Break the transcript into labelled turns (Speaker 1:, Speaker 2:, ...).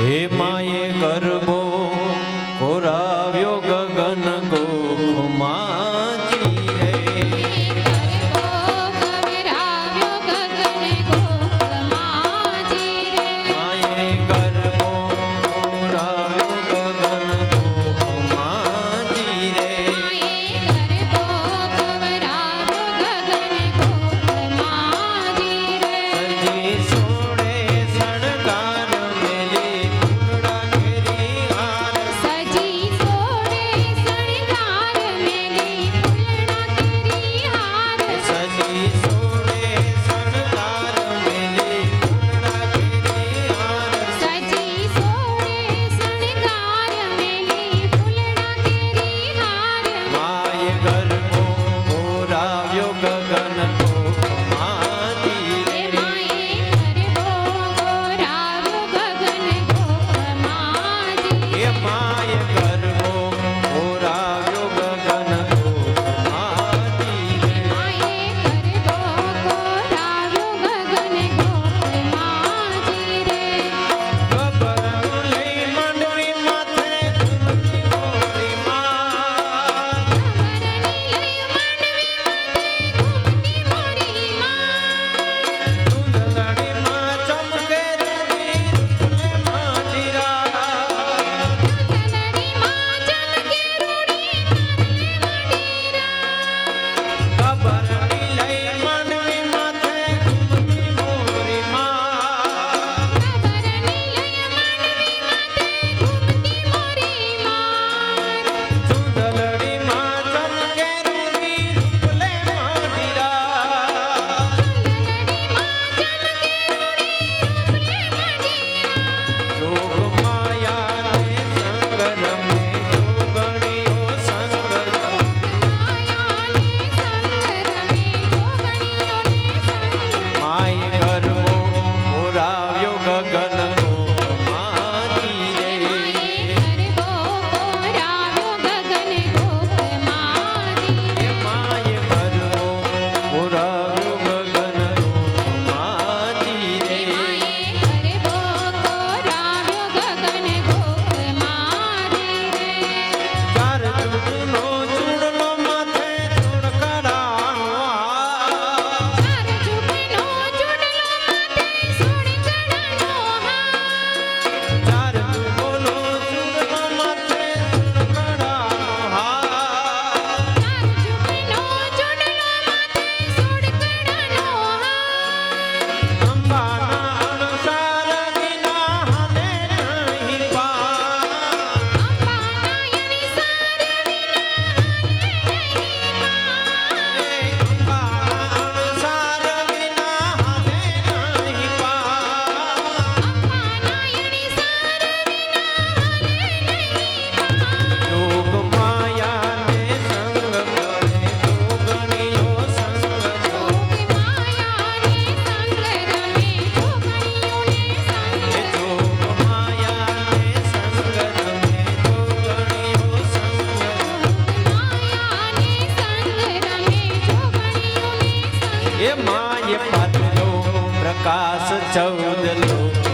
Speaker 1: હે માએ ગરબો કોરાવ્યો એ માય પાતળો પ્રકાશ ચૌદ લોક